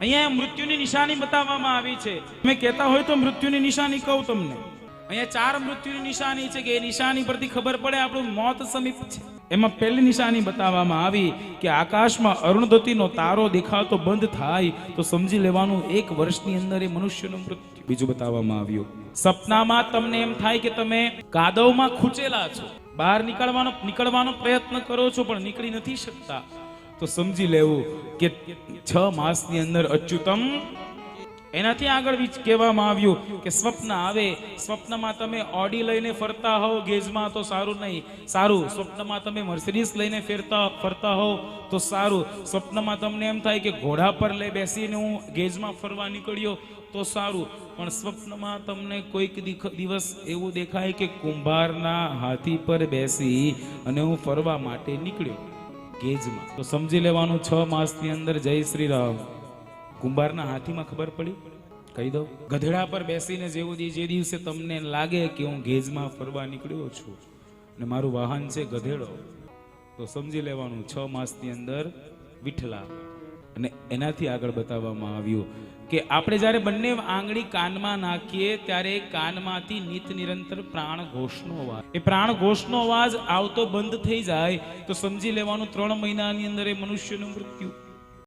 અહીંયા મૃત્યુની નિશાની બતાવવામાં આવી છે. તમે કહેતા હોય તો મૃત્યુની નિશાની કહું તમને. અહીંયા ચાર મૃત્યુની નિશાની છે કે એ નિશાની પરથી ખબર પડે આપણું મોત સમીપ છે. એમાં પહેલી નિશાની બતાવવામાં આવી કે આકાશમાં અરુણધતીનો તારો દેખાતો બંધ થાય તો સમજી લેવાનું એક વર્ષની અંદર એ મનુષ્યનું મૃત્યુ. બીજું બતાવવામાં આવ્યું. સપનામાં તમને એમ થાય કે તમે કાદવમાં ખૂંચેલા છો. બહાર નીકળવાનો નીકળવાનો પ્રયત્ન કરો છો પણ નીકળી નથી શકતા. તો સમજી લેવું કે છ માસની અંદર અચ્યુતમ એનાથી આગળ કહેવામાં આવ્યું કે સ્વપ્ન આવે. સ્વપ્નમાં તમે ઓડી લઈને ફરતા હો ગેજમાં તો સારું નહીં. સારું, સ્વપ્નમાં તમે મર્સિડીઝ લઈને ફેરતા, ફરતા હો તો સારું. સ્વપ્નમાં તમને એમ થાય કે ઘોડા પર લઈ બેસીને હું ગેજમાં ફરવા નીકળ્યો તો સારું. પણ સ્વપ્નમાં તમને કોઈક દિવસ એવું દેખાય કે કુંભારના હાથી પર બેસી અને હું ફરવા માટે નીકળ્યો. ગેજમાં. તો સમજી લેવાનું છ માસની અંદર જય શ્રી રામ કુંભારના હાથીમાં ખબર પડી? કહી દઉં. ગધેડા પર બેસીને જેવું દી- જે દિવસે તમને લાગે કે હું ગેજમાં ફરવા નીકળ્યો છું ને મારું વાહન છે ગધેડો, તો સમજી લેવાનું છ માસની અંદર વિઠલા. અને એનાથી આગળ બતાવવામાં આવ્યું કે આપણે જ્યારે બંને આંગળી કાનમાં નાખીએ ત્યારે કાનમાંથી નિત નિરંતર પ્રાણ ઘોષનો અવાજ. એ પ્રાણ ઘોષનો અવાજ આવતો બંધ થઈ જાય તો સમજી લેવાનું ત્રણ મહિનાની અંદર એ મનુષ્યનું મૃત્યુ.